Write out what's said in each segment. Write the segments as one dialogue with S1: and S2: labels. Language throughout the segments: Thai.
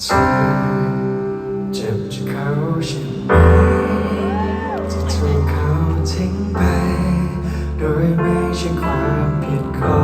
S1: เจ็บจเขาใช่ไหมจะถูกเขาทิ้งไป โดยไม่ใช่ความผิดขอ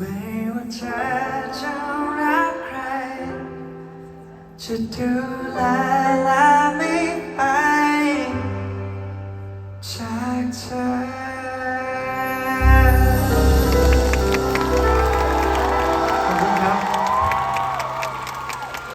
S1: ไม่ว่าเธอจะรักใคร จะดูแล